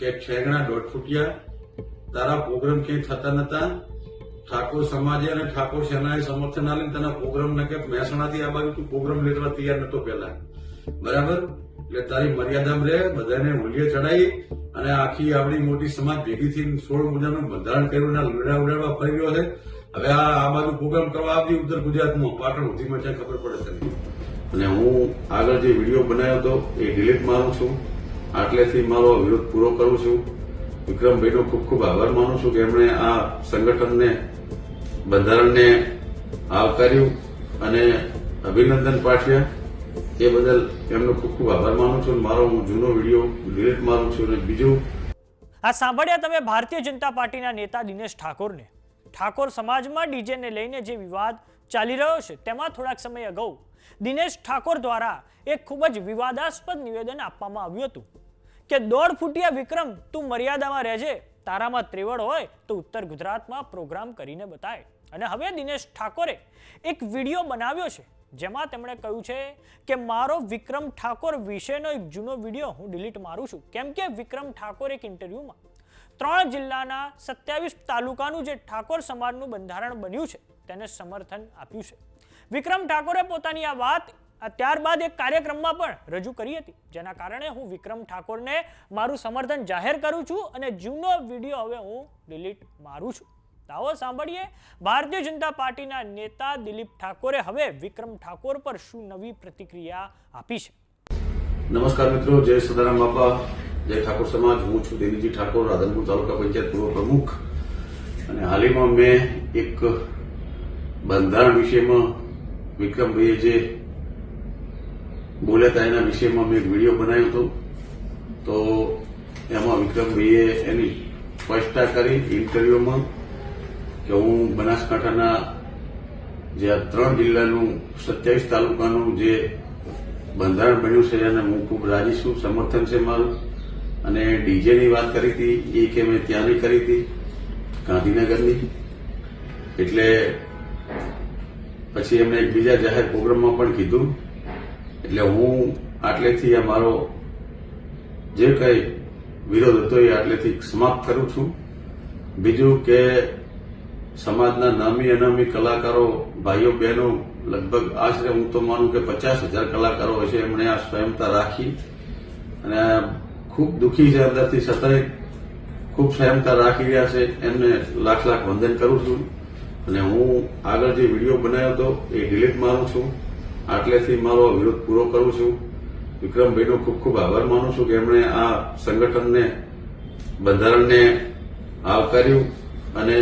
કે ઠેંગણા દોઢ ફૂટિયા, તારા પ્રોગ્રામ ક્યાંય થતા નતા, ઠાકોર સમાજે અને ઠાકોર સેનાએ સમર્થન આપીને તેના પ્રોગ્રામ ને કે મહેસાણાથી આ બાજુ તું પ્રોગ્રામ લેવા તૈયાર નતો પેલા બરાબર? એટલે તારી મર્યાદામાં રહે, બધાને હોલીએ ચડાવી અને આખી આપણી મોટી સમાજ ભેગી થઈને સોળ મજાનું બંધારણ કર્યું અને લીડા ઉડાડવા ફરી ગયો છે. હવે આ આ બાજુ પ્રોગ્રામ કરવા આવતી ઉત્તર ગુજરાતમાં. પાટણ સુધીમાં છે, ખબર પડે છે અને હું આગળ જે વીડિયો બનાવ્યો હતો, એ ડિલીટ મારું છું. આટલેથી મારો વિરોધ પૂરો કરું છું. વિક્રમભાઈનો ખૂબ ખૂબ આભાર માનું છું કે એમણે આ સંગઠનને, બંધારણને આવકાર્યું અને અભિનંદન પાઠવ્યા એ બદલ એમનો ખૂબ ખૂબ આભાર માનું છું મારો હું જૂનો વીડિયો ડિલીટ મારું છું અને બીજું. આ સાંભળ્યા તમે ભારતીય જનતા પાર્ટીના નેતા દિનેશ ઠાકોરને. ઠાકોર સમાજમાં ડીજેને લઈને જે વિવાદ ચાલી રહ્યો છે, તેમાં થોડાક સમય અગાઉ દિનેશ ઠાકોર દ્વારા એક ખૂબ જ વિવાદાસ્પદ નિવેદન આપવામાં આવ્યું હતું. કે દોઢ ફૂટિયા વિક્રમ, તું મર્યાદામાં રહેજે. તારામાં ત્રેવડ હોય તો ઉત્તર ગુજરાતમાં પ્રોગ્રામ કરીને બતાય. અને હવે દિનેશ ઠાકોરે એક વીડિયો બનાવ્યો છે, જેમાં તેમણે કહ્યું છે કે મારો વિક્રમ ઠાકોર વિશેનો એક જૂનો વીડિયો હું ડિલીટ મારું છું. કેમ કે વિક્રમ ઠાકોર એક ઇન્ટરવ્યુમાં ત્રણ જિલ્લાના સત્યાવીસ તાલુકાનું જે ઠાકોર સમાજનું બંધારણ બન્યું છે, તેને સમર્થન આપ્યું છે. વિક્રમ ઠાકોરે પોતાની આ વાત ત્યારબાદ એક કાર્યક્રમમાં પણ રજૂ કરી હતી, જેના કારણે હું વિક્રમ ઠાકોરને મારું સમર્થન જાહેર કરું છું અને જૂનો વીડિયો હવે હું ડિલીટ મારું છું. દાવો સાંભળીએ. ભારતીય જનતા પાર્ટીના નેતા દિલીપ ઠાકોરે હવે વિક્રમ ઠાકોર પર શું નવી પ્રતિક્રિયા આપી છે? નમસ્કાર મિત્રો, જય સદારામ બાપા, જય ઠાકોર સમાજ. હું છું દિલીપજી ઠાકોર, રાધનપુર તાલુકા પંચાયત પૂર્વ પ્રમુખ. અને હાલમાં મેં એક બંધારણ વિષયમાં વિક્રમભાઈએ જે બોલ્યા એના વિષયમાં મેં એક વીડિયો બનાવ્યો હતો. તો એમાં વિક્રમભાઈએ એની સ્પષ્ટતા કરી ઇન્ટરવ્યુમાં કે હું બનાસકાંઠાના જે આ ત્રણ જિલ્લાનું સત્યાવીસ તાલુકાનું જે બંધારણ બન્યું છે એને હું ખૂબ રાજી છું, સમર્થન છે મારું. અને ડીજેની વાત કરી હતી, એ કે મેં ત્યાંની કરી હતી, ગાંધીનગરની. એટલે પછી એમણે એક બીજા જાહેર પ્રોગ્રામમાં પણ કીધું એટલે હું આટલેથી આ મારો જે કંઈ વિરોધ હતો એ આટલેથી સમાપ્ત કરું છું. બીજું કે સમાજના નામી અનામી કલાકારો, ભાઈઓ, બહેનો, લગભગ આશરે હું તો માનું કે પચાસ હજાર કલાકારો હશે એમણે આ સ્વયંતા રાખી. અને ખૂબ દુઃખી છે અંદરથી છતાંય ખૂબ સ્વયંતા રાખી રહ્યા છે. એમને લાખ લાખ વંદન કરું છું. અને હું આગળ જે વીડિયો બનાવ્યો હતો એ ડિલીટ મારું છું. આટલેથી મારો વિરોધ પૂરો કરું છું. વિક્રમભાઈનો ખૂબ ખૂબ આભાર માનું છું કે એમણે આ સંગઠનને, બંધારણને આવકાર્યું અને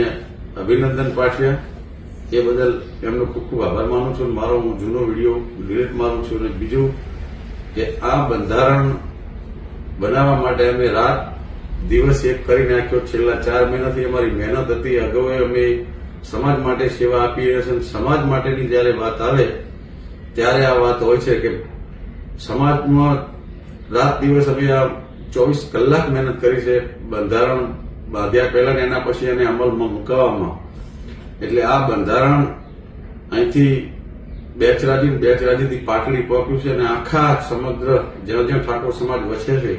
અભિનંદન પાઠવ્યા એ બદલ એમનો ખૂબ ખૂબ આભાર માનું છું. મારો હું જૂનો વીડિયો ડિલીટ મારું છું અને બીજું કે આ બંધારણ બનાવવા માટે અમે રાત દિવસ એક કરી નાખ્યો. છેલ્લા ચાર મહિનાથી અમારી મહેનત હતી. અગાઉ અમે સમાજ માટે સેવા આપી રહ્યા છે સમાજ માટેની જ્યારે વાત આવે ત્યારે આ વાત હોય છે કે સમાજમાં રાત દિવસ અમે આ ચોવીસ કલાક મહેનત કરી છે, બંધારણ બાંધ્યા પહેલા ને એના પછી એને અમલમાં મુકાવવામાં. એટલે આ બંધારણ અહીંથી બેચરાજી બેચરાજીથી પાટડી પહોંચ્યું છે અને આખા સમગ્ર જ્યાં જ્યાં ઠાકોર સમાજ વસે છે.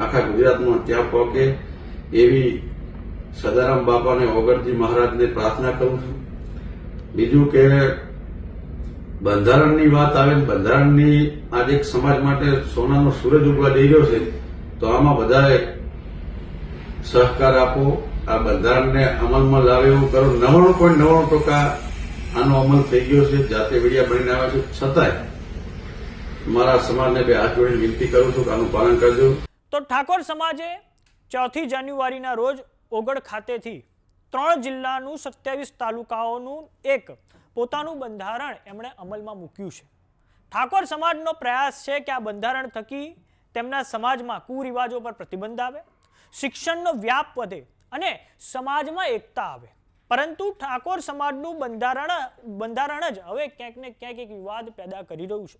આખા ગુજરાતમાં ત્યાં પહોંચે એવી સદારામ બાપાને ઓગણજી મહારાજને પ્રાર્થના કરું છું. બીજું કે બંધારણની વાત આવે બંધારણની આજે એક સમાજ માટે સોનાનો સૂરજ ઉગવા જઈ રહ્યો છે, તો આમાં બધાએ સહકાર આપો, આ બંધારણને અમલમાં લાવે એવું કરો. નવાણું પોઈન્ટ નવાણું ટકા આનો અમલ થઈ ગયો છે, જાતે વીડિયા બનીને આવે છે. છતાંય મારા સમાજને બે હાથ જોડીને વિનંતી કરું છું કે આનું પાલન કરજો. તો ઠાકોર સમાજે ચોથી જાન્યુઆરીના રોજ ઓગળ ખાતેથી ત્રણ જિલ્લાનું સત્યાવીસ તાલુકાઓનું એક પોતાનું બંધારણ એમણે અમલમાં મૂક્યું છે. ઠાકોર સમાજનો પ્રયાસ છે કે આ બંધારણ થકી તેમના સમાજમાં કુરિવાજો પર પ્રતિબંધ આવે, શિક્ષણનો વ્યાપ વધે અને સમાજમાં એકતા આવે. પરંતુ ઠાકોર સમાજનું બંધારણ બંધારણ જ હવે ક્યાંક ને ક્યાંક એક વિવાદ પેદા કરી રહ્યું છે.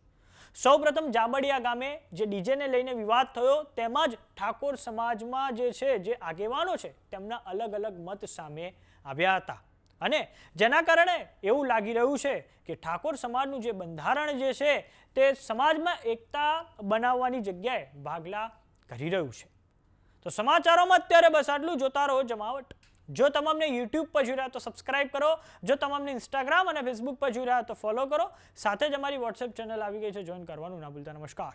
સૌપ્રથમ જાબડિયા ગામે જે ડીજેને લઈને વિવાદ થયો, તેમાં જ ઠાકોર સમાજમાં જે છે, જે આગેવાનો છે, તેમના અલગ અલગ મત સામે આવ્યા હતા. અને જેના કારણે એવું લાગી રહ્યું છે કે ઠાકોર સમાજનું જે બંધારણ જે છે તે સમાજમાં એકતા બનાવવાની જગ્યાએ ભાગલા કરી રહ્યું છે. તો સમાચારોમાં અત્યારે બસ આટલું જોતા રહો જમાવટ. જો તમામને યુટ્યુબ પર જોઈ રહ્યા તો સબસ્ક્રાઇબ કરો. જો તમામને ઇન્સ્ટાગ્રામ અને ફેસબુક પર જોઈ રહ્યા તો ફોલો કરો. સાથે જ અમારી વોટ્સએપ ચેનલ આવી ગઈ છે. જોઈન કરવાનું ના ભૂલતા. નમસ્કાર.